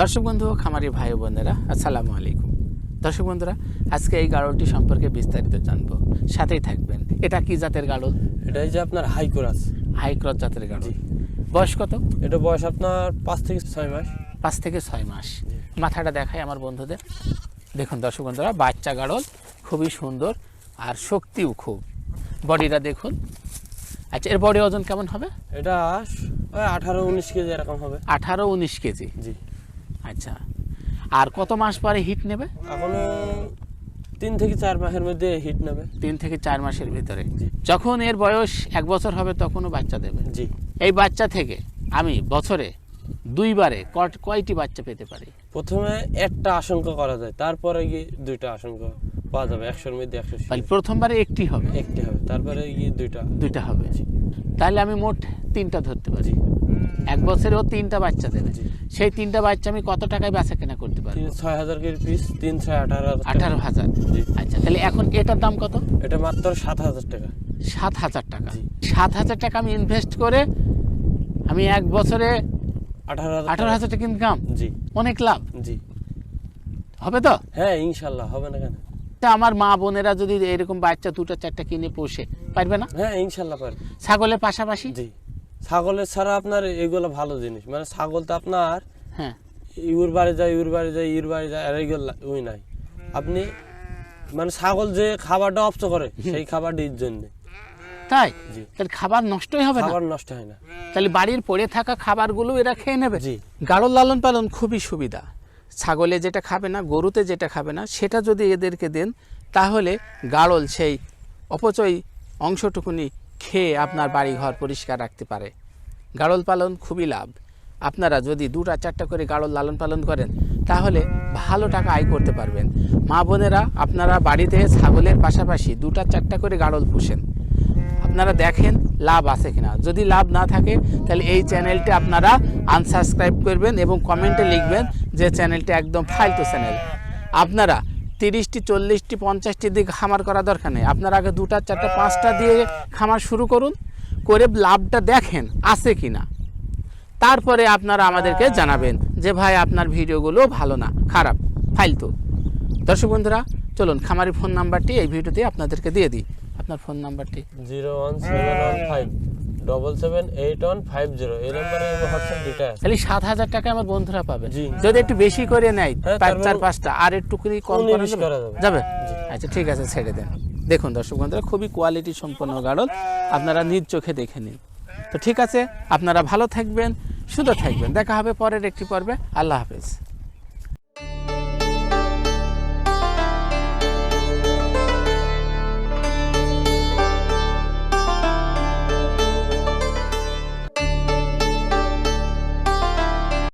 দর্শক বন্ধু খামারি ভাই বোনেরা আসসালামু আলাইকুম। দর্শক বন্ধুরা আজকে এই গাড়লটি সম্পর্কে বিস্তারিত জানব। সাথেই থাকবেন। এটা কি জাতের গাড়ল এটাই যে আপনার হাই কোরাস হাই ক্রস জাতের গাড়ল। বয়স কত? এটা বয়স আপনার পাঁচ থেকে ছয় মাস। পাঁচ থেকে ছয় মাস। মাথাটা দেখায় আমার বন্ধুদের। দেখুন দর্শক বন্ধুরা বাচ্চা গাড়ল খুবই সুন্দর আর শক্তিও খুব। বডিটা দেখুন। আচ্ছা এর বডি ওজন কেমন হবে? এটা আঠারো উনিশ কেজি এরকম হবে। আঠারো উনিশ কেজি। জি। আচ্ছা। আর কত মাস পরে হিট নেবে? এখনও তিন থেকে চার মাসের মধ্যে হিট নেবে। তিন থেকে চার মাসের ভিতরে। যখন এর বয়স এক বছর হবে তখনও বাচ্চা দেবে। জি। এই বাচ্চা থেকে আমি বছরে দুইবারে কয়টি বাচ্চা পেতে পারি? প্রথমে একটা আশঙ্কা করা যায় তারপরে গিয়ে দুইটা আশঙ্কা পাওয়া যাবে একশোর মধ্যে একশো তাহলে প্রথমবারে একটি হবে? একটি হবে তারপরে গিয়ে দুইটা। দুইটা হবে। তাহলে আমি মোট তিনটা ধরতে পারি। এক বছরেও তিনটা বাচ্চা দেবে। জি। সেই তিনটা বাচ্চা আমি কত টাকায় বেচা কেনা করতে পারি ছয় হাজার কেজি পিস তিন ছয় আঠারো আঠারো হাজার। আচ্ছা তাহলে এখন এটার দাম কত? এটা মাত্র সাত হাজার টাকা। সাত হাজার টাকা। সাত হাজার টাকা আমি ইনভেস্ট করে আমি এক বছরে আঠারো আঠারো টাকা। হাজার টাকা ইনকাম জি। অনেক লাভ? জি। হবে তো? হ্যাঁ ইনশাল্লাহ হবে না কেন? তা আমার মা বোনেরা যদি এরকম বাচ্চা দুটো চারটা কিনে পোষে পারবে না? হ্যাঁ ইনশাল্লাহ পারবে। ছাগলের পাশাপাশি? জি। ছাগলের ছাড়া আপনার এগুলো ভালো জিনিস। মানে ছাগল তো আপনার হ্যাঁ। ইউর বাড়ি যায় ইউর বাড়ি যায় ইউর বাড়ি যায় আর এগুলো ওই নাই। আপনি মানে ছাগল যে খাবারটা অপচ করে সেই খাবারটা এর জন্য। তাই? তাহলে খাবার নষ্টই হবে না? খাবার নষ্ট হয় না। তাহলে বাড়ির পড়ে থাকা খাবারগুলো এরা খেয়ে নেবে? জি। গাড়ল লালন পালন খুবই সুবিধা। ছাগলে যেটা খাবে না গরুতে যেটা খাবে না সেটা যদি এদেরকে দেন তাহলে গাড়ল সেই অপচয় অংশটুকুনি খেয়ে আপনার বাড়ি ঘর পরিষ্কার রাখতে পারে। গাড়ল পালন খুবই লাভ। আপনারা যদি দুটা চারটা করে গাড়ল লালন পালন করেন, তাহলে ভালো টাকা আয় করতে পারবেন। মা বোনেরা, আপনারা বাড়িতে ছাগলের পাশাপাশি দুটা চারটা করে গাড়ল পুষেন। আপনারা দেখেন লাভ আছে কিনা। যদি লাভ না থাকে, তাহলে এই চ্যানেলটি আপনারা আনসাবস্ক্রাইব করবেন এবং কমেন্টে লিখবেন যে চ্যানেলটি একদম ফালতু চ্যানেল। আপনারা তিরিশটি, চল্লিশটি, পঞ্চাশটি দিকে খামার করা দরকার নেই। আপনার আগে দুটা, চারটা, পাঁচটা দিয়ে খামার শুরু করুন, করে লাভটা দেখেন আছে কি না তারপরে আপনারা আমাদেরকে জানাবেন যে, ভাই, আপনার ভিডিওগুলো ভালো না, খারাপ, ফালতু। দর্শক বন্ধুরা, চলুন খামারি ফোন নাম্বারটি এই ভিডিওতে আপনাদেরকে দিয়ে দিই। আপনার ফোন নাম্বারটি? Zero one seven one five. Double seven eight one five zero এই নম্বরে হোয়াটসঅ্যাপ দুইটা আছে তাহলে সাত হাজার টাকা আমার বন্ধুরা পাবে। যদি একটু বেশি করে নেয় হ্যাঁ, পাঁচ চার পাঁচটা আর একটু করে কম করা যাবে। আচ্ছা ঠিক আছে ছেড়ে দেন। দেখুন দর্শক বন্ধুরা খুবই কোয়ালিটি সম্পন্ন গাড়ল। আপনারা নিজ চোখে দেখে নিন। তো ঠিক আছে আপনারা ভালো থাকবেন সুন্দর থাকবেন। দেখা হবে পরের একটি পর্বে। আল্লাহ হাফেজ।